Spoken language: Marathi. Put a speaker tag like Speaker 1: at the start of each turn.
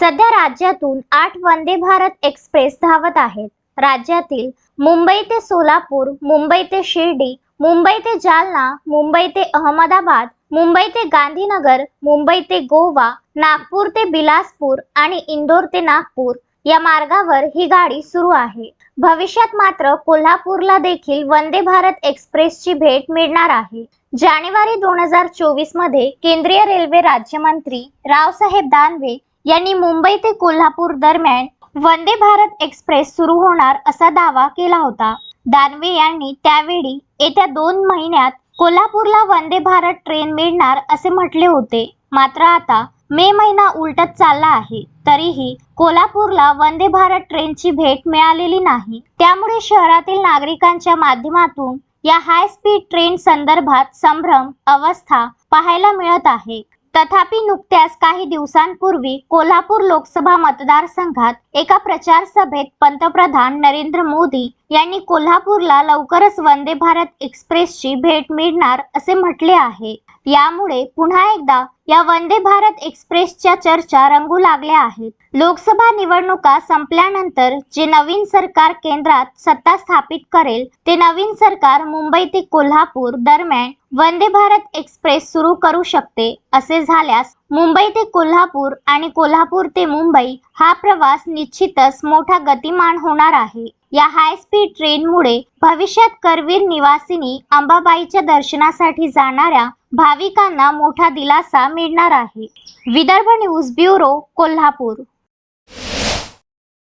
Speaker 1: सध्या राज्यातून आठ वंदे भारत एक्सप्रेस धावत आहेत. राज्यातील मुंबई ते सोलापूर मुंबई ते शिर्डी मुंबई ते जालना मुंबई ते अहमदाबाद मुंबई ते गांधीनगर मुंबई ते गोवा नागपूर ते बिलासपूर आणि इंदोर ते नागपूर या मार्गावर ही गाडी सुरू आहे. भविष्यात मात्र कोल्हापूरला देखील वंदे भारत एक्सप्रेसची भेट मिळणार आहे. जानेवारी दोन हजार चोवीसमध्ये केंद्रीय रेल्वे राज्यमंत्री रावसाहेब दानवे यांनी मुंबई ते कोल्हापूर दरम्यान वंदे भारत एक्सप्रेस सुरू होणार असा दावा केला होता. दानवे यांनी त्यावेळी येत्या दोन महिन्यात कोल्हापूरला वंदे भारत ट्रेन मिळणार असे म्हटले होते. मात्र आता मे महिना उलटत चालला आहे तरीही कोल्हापूरला वंदे भारत ट्रेनची भेट मिळालेली नाही. त्यामुळे शहरातील नागरिकांच्या माध्यमातून या हाय स्पीड ट्रेन संदर्भात संभ्रम अवस्था पाहायला मिळत आहे. तथापि नुकत्याच काही दिवसांपूर्वी कोल्हापूर लोकसभा मतदारसंघात एका प्रचार सभेत पंतप्रधान नरेंद्र मोदी यांनी कोल्हापूरला लवकरच वंदे भारत एक्सप्रेसची भेट मिळणार असे म्हटले आहे. यामुळे पुन्हा एकदा या वंदे भारत एक्सप्रेसच्या चर्चा रंगू लागल्या आहेत. लोकसभा निवडणुका संपल्यानंतर जे नवीन सरकार केंद्रात सत्ता स्थापित करेल ते नवीन सरकार मुंबई ते कोल्हापूर दरम्यान वंदे भारत एक्सप्रेस सुरू करू शकते असे झाल्यास मुंबई ते कोल्हापूर आणि कोल्हापूर ते मुंबई हा प्रवास निश्चितच मोठा गतिमान होणार आहे. या हाय स्पीड ट्रेनमुळे भविष्यात करवीर निवासिनी अंबाबाईच्या दर्शनासाठी जाणाऱ्या भाविकांना मोठा दिलासा मिळणार आहे. Vidarbha news bureau Kolhapur.